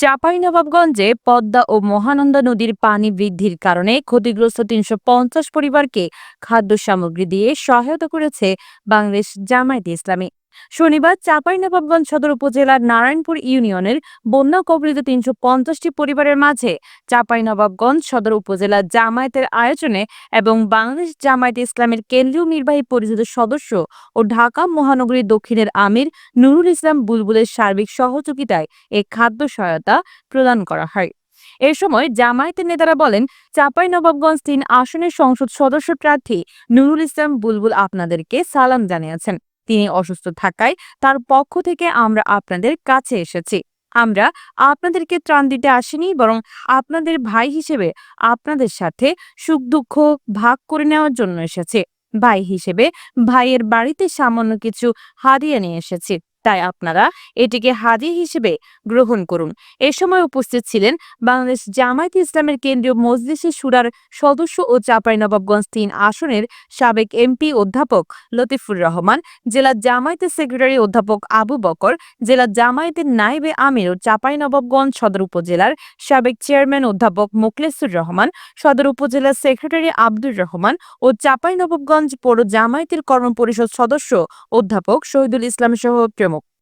চাঁপাইনবাবগঞ্জে পদ্মা ও মহানন্দা নদীর পানি বৃদ্ধির কারণে ক্ষতিগ্রস্ত তিনশো পঞ্চাশ পরিবারকে খাদ্য সামগ্রী দিয়ে সহায়তা করেছে বাংলাদেশ জামায়াতে ইসলামী। শনিবার চাঁপাইনবাবগঞ্জ সদর উপজেলার নারায়ণপুর ইউনিয়নের বন্যা কবলিত তিনশো পঞ্চাশটি পরিবারের মাঝে চাঁপাইনবাবগঞ্জ সদর উপজেলা জামায়াতের আয়োজনে এবং বাংলাদেশ জামায়াতে ইসলামের কেন্দ্রীয় নির্বাহী পরিষদের সদস্য ও ঢাকা মহানগরী দক্ষিণের আমির নুরুল ইসলাম বুলবুলের সার্বিক সহযোগিতায় এ খাদ্য সহায়তা প্রদান করা হয়। এ সময় জামায়াতের নেতারা বলেন, চাঁপাইনবাবগঞ্জ তিন আসনের সংসদ সদস্য প্রার্থী নুরুল ইসলাম বুলবুল আপনাদেরকে সালাম জানিয়েছেন। তিনি অসুস্থ থাকায় তার পক্ষ থেকে আমরা আপনাদের কাছে এসেছি। আমরা আপনাদেরকে ত্রাণ দিতে আসিনি, বরং আপনাদের ভাই হিসেবে আপনাদের সাথে সুখ দুঃখ ভাগ করে নেওয়ার জন্য এসেছে। ভাই হিসেবে ভাইয়ের বাড়িতে সামান্য কিছু হারিয়ে নিয়ে এসেছি। তাই আপনারা এটিকে হাদিয়া হিসেবে গ্রহণ করুন। এ সময় উপস্থিত ছিলেন বাংলাদেশ জামায়াত ইসলামের কেন্দ্রীয় মজলিসের সুরার সদস্য ও চাঁপাইনবাবগঞ্জ তিন আসনের সাবেক এমপি অধ্যাপক লতিফুর রহমান, জেলা জামায়াতের সেক্রেটারি অধ্যাপক আবু বকর, জেলা জামায়াতের নাইবে আমির ও চাঁপাইনবাবগঞ্জ সদর উপজেলার সাবেক চেয়ারম্যান অধ্যাপক মোকলেসুর রহমান, সদর উপজেলার সেক্রেটারি আব্দুর রহমান ও চাঁপাইনবাবগঞ্জ পৌর জামায়াতের কর্মপরিষদ সদস্য অধ্যাপক শহীদুল ইসলাম সহ